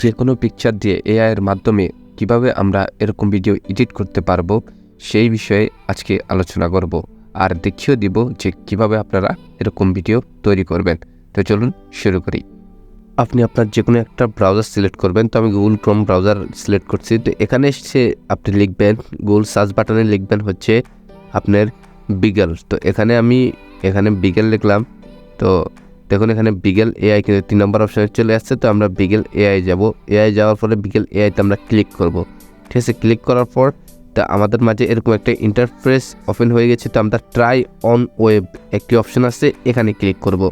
যে কোনো পিকচার দিয়ে এআই এর মাধ্যমে কীভাবে আমরা এরকম ভিডিও এডিট করতে পারব, সেই বিষয়ে আজকে আলোচনা করব। আর দেখিয়ে দিব যে কীভাবে আপনারা এরকম ভিডিও তৈরি করবেন। তো চলুন শুরু করি। আপনি আপনার যে কোনো একটা ব্রাউজার সিলেক্ট করবেন। তো আমি গুগল ক্রোম ব্রাউজার সিলেক্ট করছি। তো এখানে এসে আপনি লিখবেন গুগল সার্চ বাটনে লিখবেন হচ্ছে আপনার বিগল তো এখানে আমি এখানে বিগেল লিখলাম। তো দেখুন, এখানে বিগেল এআই কিন্তু তিন নম্বর অপশানে চলে আসছে, তো আমরা বিগেল এআই যাব। এআই যাওয়ার পরে বিগেল এআইতে আমরা ক্লিক করব। ঠিক আছে ক্লিক করার পর তা আমাদের মাঝে এরকম একটা ইন্টারফেস ওপেন হয়ে গেছে, তো আমরা ট্রাই অন ওয়েব একটি অপশন আছে, এখানে ক্লিক করব।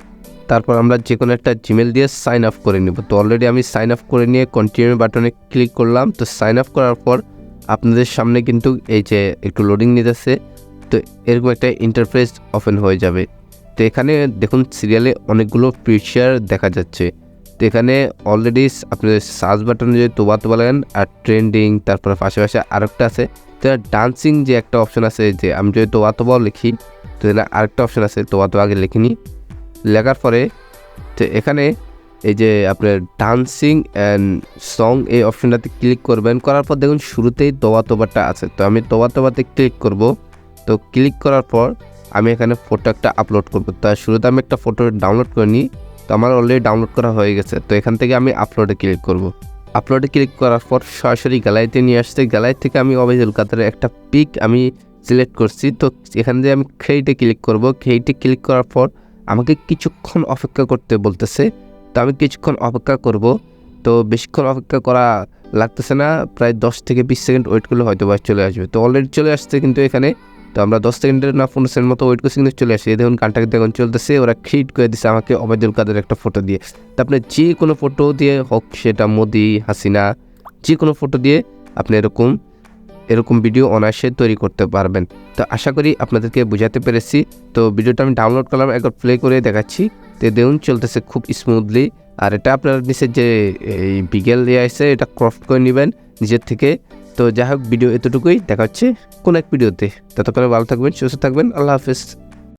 তারপর আমরা যে কোনো একটা জিমেল দিয়ে সাইন আপ করে নিব। তো অলরেডি আমি সাইন আপ করে নিয়ে কন্টিনিউ বাটনে ক্লিক করলাম, তো সাইন আপ করার পর আপনাদের সামনে কিন্তু এই যে একটু লোডিং নিতেছে, তো এরকম একটা ইন্টারফেস ওপেন হয়ে যাবে। তো এখানে দেখুন সিরিয়ালে অনেকগুলো ফিচার দেখা যাচ্ছে। তো এখানে অলরেডি আপনি সার্চ বাটনে যদি তোবা তোবা লাগেন আর ট্রেন্ডিং তারপরে পাশে পাশে আরেকটা আছে, তো ডান্সিং যে একটা অপশন আছে যে আমি যদি তোবা তোবাও লিখি, তো এখানে আরেকটা অপশন আছে তোবা তোবা আগে লিখিনি লেখার পরে তো এখানে এই যে আপনার ডান্সিং অ্যান্ড সং এই অপশনটাতে ক্লিক করবেন, করার পর দেখুন শুরুতেই তোবা তোবাটা আছে। তো আমি তোবা তোবাতে ক্লিক করব। তো ক্লিক করার পর আমি এখানে ফটো একটা আপলোড করব। তা শুরুতে আমি একটা ফটো ডাউনলোড করে নিই। তো আমার অলরেডি ডাউনলোড করা হয়ে গেছে। তো এখান থেকে আমি আপলোডে ক্লিক করব। আপলোডে ক্লিক করার পর সরাসরি গ্যালারিতে নিয়ে আসতে গ্যালারি থেকে আমি অবেজুল কাতারের একটা পিক আমি সিলেক্ট করছি। তো এখান থেকে আমি খেইটে ক্লিক করব। খেইটে ক্লিক করার পর আমাকে কিছুক্ষণ অপেক্ষা করতে বলতেছে। তো আমি কিছুক্ষণ অপেক্ষা করব। তো বেশিক্ষণ অপেক্ষা করা লাগতেছে না। প্রায় দশ থেকে বিশ সেকেন্ড ওয়েট করলে হয়তো বা চলে আসবে। তো অলরেডি চলে আসছে কিন্তু এখানে তো আমরা দশ সেকেন্ডের না পনেরো সেকেন্ড মতো ওয়েট করছি, কিন্তু চলে আসি। দেখুন গানটাকে দেখুন, চলতেছে। ওরা ক্রিয়েট করে দিচ্ছে আমাকে অবেদুল কাদের একটা ফটো দিয়ে। তো আপনি যে কোনো ফটো দিয়ে হোক, সেটা মোদি, হাসিনা, যে কোনো ফটো দিয়ে আপনি এরকম এরকম ভিডিও অনায়াসে তৈরি করতে পারবেন। তো আশা করি আপনাদেরকে বোঝাতে পেরেছি। তো ভিডিওটা আমি ডাউনলোড করলাম, একবার প্লে করে দেখাচ্ছি। তো দেখুন, চলতেছে খুব স্মুথলি আর এটা আপনার নিচে যে, এই বিগেল দিয়ে আসছে এটা ক্রফট করে নেবেন, নিজের থেকে। তো যাই হোক ভিডিও এতটুকুই। দেখা হচ্ছে কোন এক ভিডিওতে ততক্ষণে ভালো থাকবেন, সুস্থ থাকবেন। আল্লাহ হাফেজ।